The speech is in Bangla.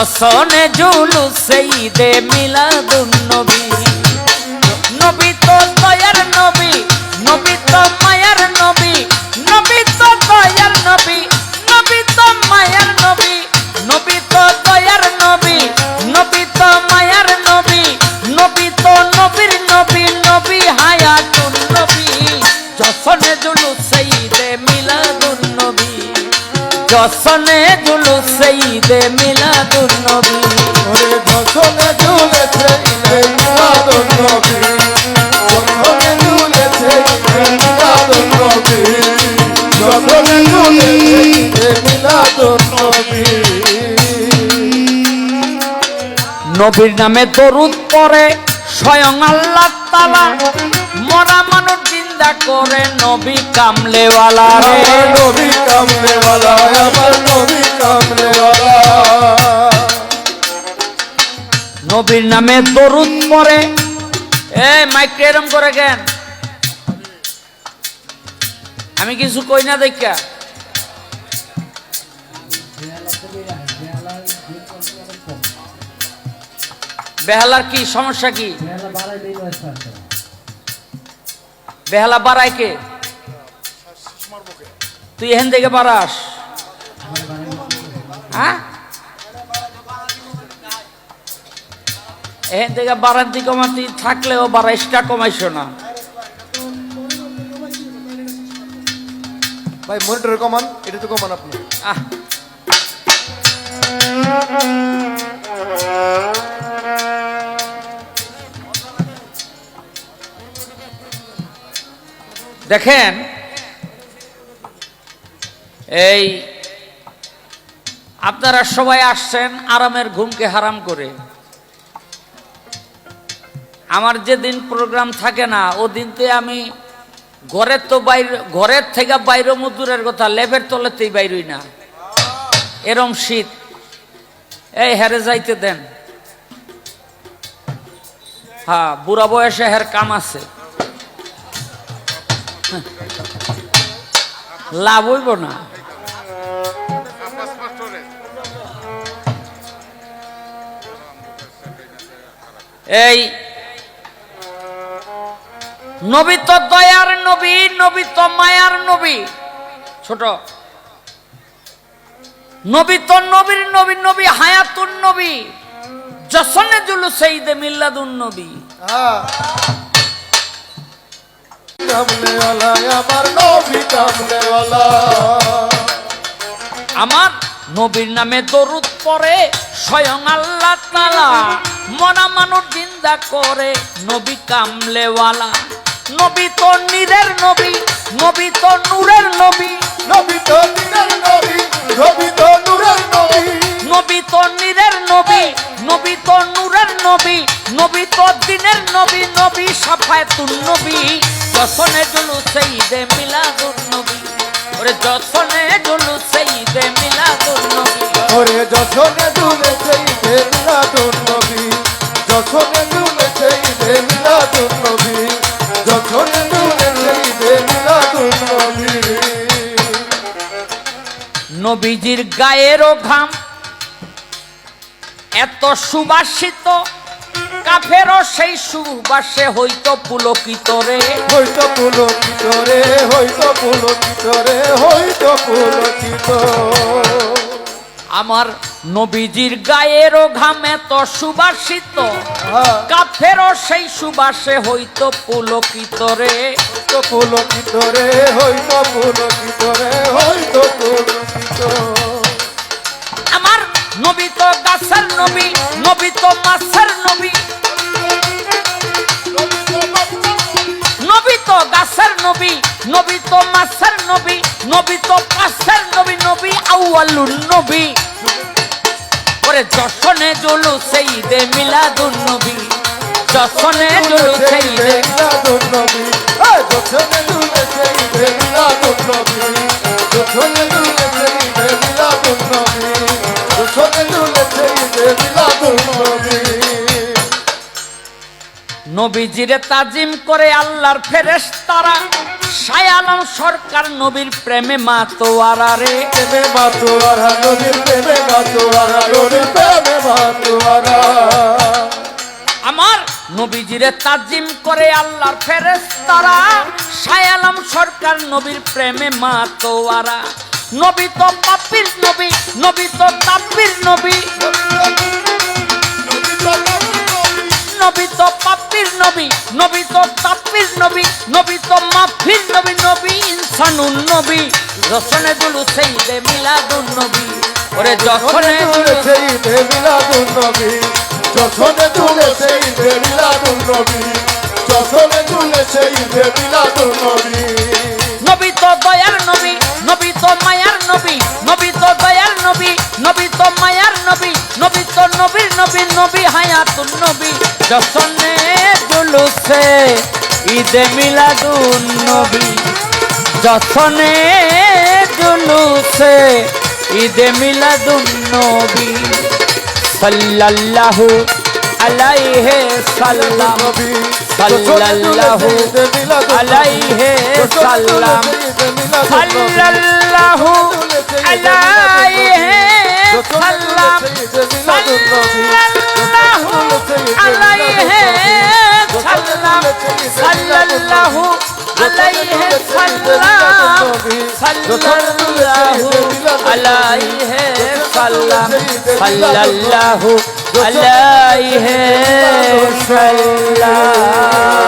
যশনে জুলুসে দে মিলাদুন নবী। যশনে জুলুসে ঈদে মিলাদুন নবী। ওরে যশনে ঝুলেছে ঈদে মিলাদুন নবী। ঝুলেছে ঈদে মিলাদুন নবী। ঈদে মিলাদুন নবী। নবীর নামে দরুদ পরে স্বয়ং আল্লাহ তালা মরা মানুষ চিন্তা করে নবী কামলেওয়ালা রে। নবী কামলেওয়ালা আমার নবী কামলেওয়ালা। নবীর নামে দরুদ পরে এ মাইক এরম করে কেন? আমি কিছু কই না দেখা বেহালার কি সমস্যা কি? বেহালা বাড়ায় কে? তুই এখান থেকে বাড়াস। হ্যাঁ? এখান থেকে বাড়ান্তি কমাতি থাকলেও বাড়াইশটা কমাইছো না। ভাই মনিটর কমান এটা তো কমান আপনি। আহ। দেখেন, এই আপনারা সবাই আসছেন আরামের ঘুমকে হারাম করে। আমার যেদিন প্রোগ্রাম থাকে না ও দিনতে আমি ঘরের তো বাইরে, ঘরের থেকে বাইরে মজুরের কথা লেবের তলেতেই বাইরই না। এরম শীত। এই হেরে যাইতে দেন। হ্যাঁ বুড়া বয়সে হের কাম আছে। লাভ হইব না। এই নবী তো দয়ার নবী নবী তো মায়ার নবী। ছোট। নবী তো নবীর নবী নবী হায়াতুন নবী। জসনে জুলু সেইদে মিল্লাদুন নবী। হ্যাঁ। আমার নবী নবীর নামে দরুদ পরে স্বয়ং আল্লাহ তালা মনা মানুষ জিন্দা করে নবী কামলেওয়ালা। নবী তো নীরের নবী নবী তো নূরের নবী নবী তো দিনের নবী নবী সাফায়াতুন নবী। যশনে জুলু সেইদে মিলাদুন নবী। ওরে যশনে জুলু সেইদে মিলাদুন নবী। ওরে যশনে ঝুলেছে ঈদে মিলাদুন নবী। যশনে ঝুলেছে ঈদে মিলাদুন নবী। যশনে মিলাদুন নবী। নবীজির গায়েরও ঘাম এত সুবাসিত কাফেরও সেই সুবাসে হইতো পুলকিত রে। হইতো পুলকিত রে হইতো পুলকিত রে হইতো পুলকিত। আমার নবীজির গায়েরও ঘামে তো সুবাসিত। হ্যাঁ, কাফেরও সেই সুবাসে হইতো পুলকিত রে। হইতো পুলকিত রে হইতো পুলকিত রে হইতো পুলকিত। আমার নবী তো গাছের নবী নবী তো মাছের নবী। নবী নবী তো মাছের নবী নবী তো পাশের নবী নবী আউয়ালুন নবী। ওরে যশনে জলু সেই দে মিলাদুন নবী যশনে জলু সেই দে মিলাদুন নবী। যশনে ঝুলেছে ঈদে মিলাদুন নবী যশনে ঝুলেছে ঈদে মিলাদুন নবী যশনে ঝুলেছে ঈদে মিলাদুন নবীজিরে তাজিম করে আল্লাহর ফেরেশতারা শায়ালম সরকার নবীর প্রেমে মাতোয়ারা রে। প্রেমে মাতোয়ারা নবীর প্রেমে মাতোয়ারা নবীর প্রেমে মাতোয়ারা। আমার নবীজিরে তাজিম করে আল্লাহর ফেরেশতারা শায়ালাম সরকার নবীর প্রেমে মাতোয়ারা। নবী তো পাপির নবী নবী তো তাব্বির নবী। নবী তো পাপির নবী নবী তো তাপির নবী নবী তো মাফির নবী নবী ইনসানুন নবী। রসনে দুলু সেই দে মিলাদুন নবী। ওরে যখনে দুলু তুলেছে ঈদে মিলাদুন নবী। যশনে তুলেছে ঈদে মিলাদুন নবী। যশনে তুলেছে ঈদে মিলাদুন নবী। নবী তো দয়ার নবী নবী তো মায়ার নবী নবী তো দয়ার নবী নবী তো মায়ার নবী নবী তো নবীর নবী নবী হায়াতুন নবী। যশনে জুলুসে ঈদে মিলাদুন নবী। যশনে জুলুসে ঈদে মিলাদুন নবী। সাল্লাল্লাহু আলাইহি সাল্লাম। সাল্লাল্লাহু আলাইহি সাল্লাম। সাল্লাল্লাহু আলাইহি সাল্লাম সাল্লাল্লাহু আলাইহি সাল্লাম সাল্লাল্লাহু আলাইহি সাল্লাম।